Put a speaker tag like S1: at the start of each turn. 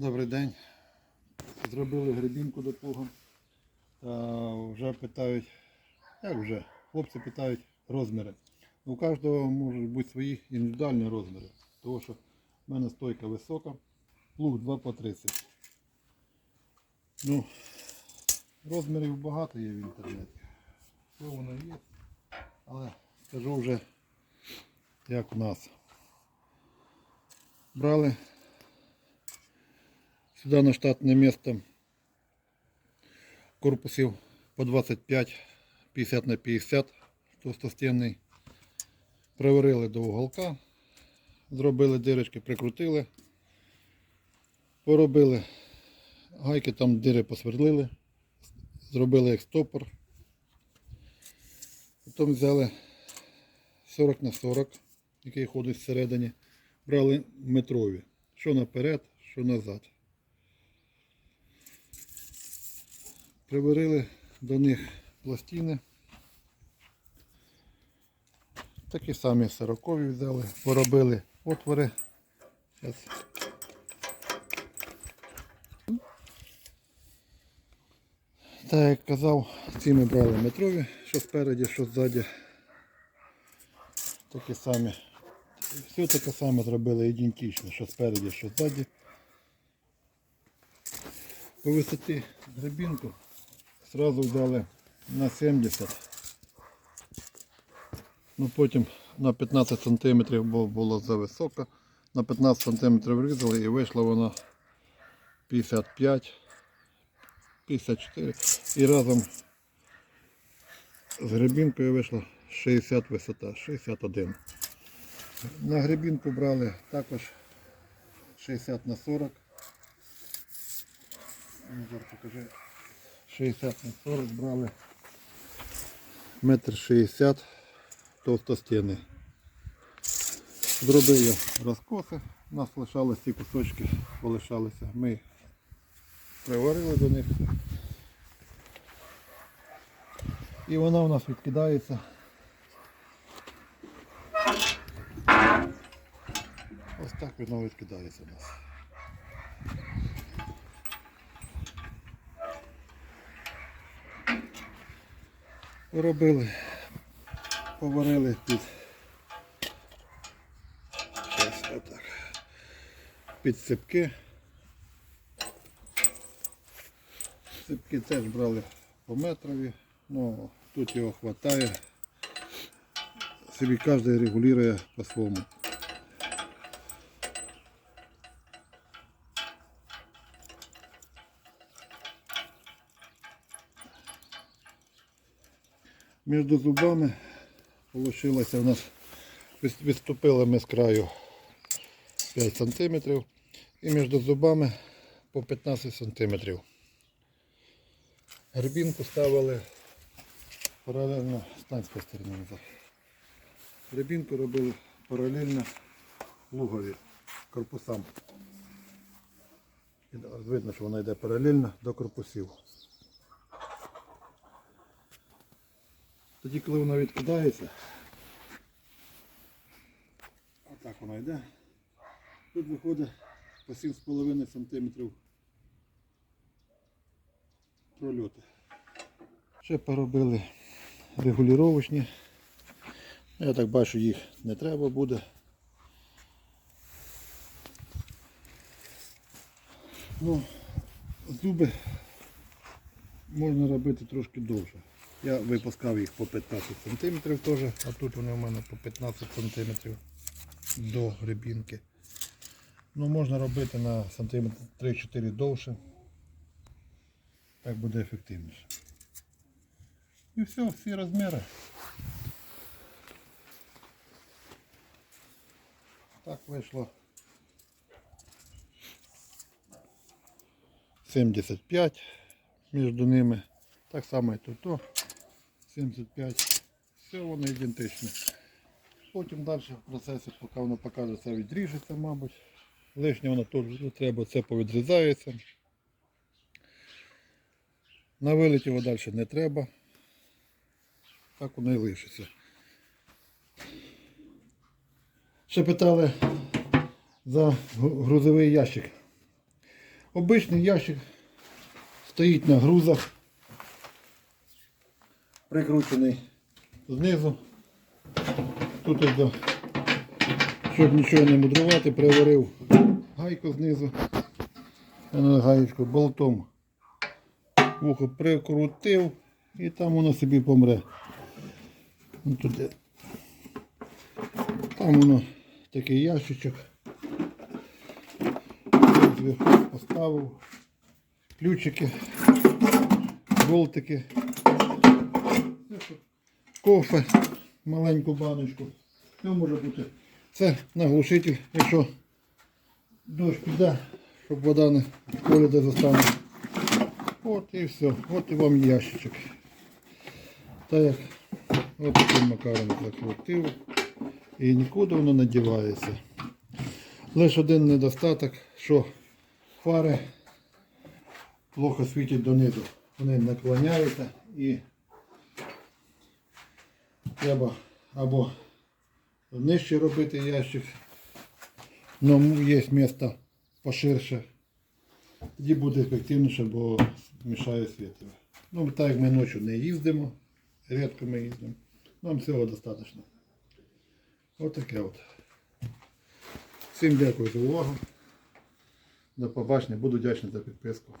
S1: Добрий день. Зробили грибінку до плуга. Та вже питають, як вже, хлопці питають розміри. У кожного можуть бути свої індивідуальні розміри. Тому що в мене стойка висока, плуг 2 по 30. Ну, розмірів багато є в інтернеті. Все воно є. Але скажу вже, як у нас. Брали Сюди на штатне місце. Корпусів по 25, 50 на 50, товстостінний. Приварили до уголка, зробили дирочки, прикрутили, поробили гайки, там дири посвердлили, зробили як стопор. Потім взяли 40 на 40, який ходить всередині, брали метрові, що наперед, що назад. Приварили до них пластини. Такі самі сорокові взяли, поробили отвори. Так як казав, ці ми брали метрові, що спереді, що ззаді. Такі самі. Все таке саме зробили ідентично, що спереді, що ззаді. По висоті гребінку Сразу взяли на 70. Ну потім на 15 см, бо було зависоко. На 15 см врізали і вийшла вона 55, 54. І разом з гребінкою вийшла 60 висота, 61. На гребінку брали також 60 на 40. Ну, зараз покажи. 60 на 40 брали. Метр 60 товстостіни. Зробили розкоси. У нас лишалися ці кусочки, полишалися. Ми приварили до них. І вона у нас відкидається. Ось так воно відкидається у нас. Робили, поварили під отак. Під цепки. Цепки теж брали по метрові, ну тут його вистачає. Собі кожен регулює по-своєму. Між зубами вийшло у нас відступили ми з краю 5 см і між зубами по 15 см. Гребінку ставили паралельно станської сторони назад. Гребінку робили паралельно лугові корпусам. Видно, що вона йде паралельно до корпусів. Тоді, коли вона відкидається, отак вона йде. Тут виходить по 7,5 см прольоти. Ще поробили регулювачні. Я так бачу, їх не треба буде. Ну, зуби можна робити трошки довше. Я випускав їх по 15 см теж, а тут вони у мене по 15 см до гребінки. Ну, можна робити на сантиметр 3-4 довше. Так буде ефективніше. І все, всі розміри. Так вийшло 75 між ними. Так само і тут. То 75. Все воно ідентичне. Потім далі в процесі, поки воно покаже, це відріжеться, мабуть. Лишнє воно не треба, це повідрізається. На виліт його далі не треба. Так воно і лишиться. Ще питали за грузовий ящик. Обичний ящик стоїть на грузах, прикручений знизу. Тут до, щоб нічого не мудрувати, приварив гайку знизу. Гаєчку болтом вухо прикрутив і там воно собі помре. Ну, туди. Там воно такий ящичок. Зверху поставив ключики, болтики, кофе, маленьку баночку. Це може бути. Це наглушитель, якщо дощ піде, щоб вода не де застане. От і все. От і вам ящичок. Так як от таким макаром закрутив. І нікуди воно не дівається. Лише один недостаток, що фари плохо світять донизу. Вони наклоняються і треба або нижче робити ящик, але є місце поширше. Тоді буде ефективніше, бо мішає світло. Ну, так як ми ночі не їздимо, рідко ми їздимо, нам цього достатньо. Ось таке от. Всім дякую за увагу. До побачення. Буду вдячний за підписку.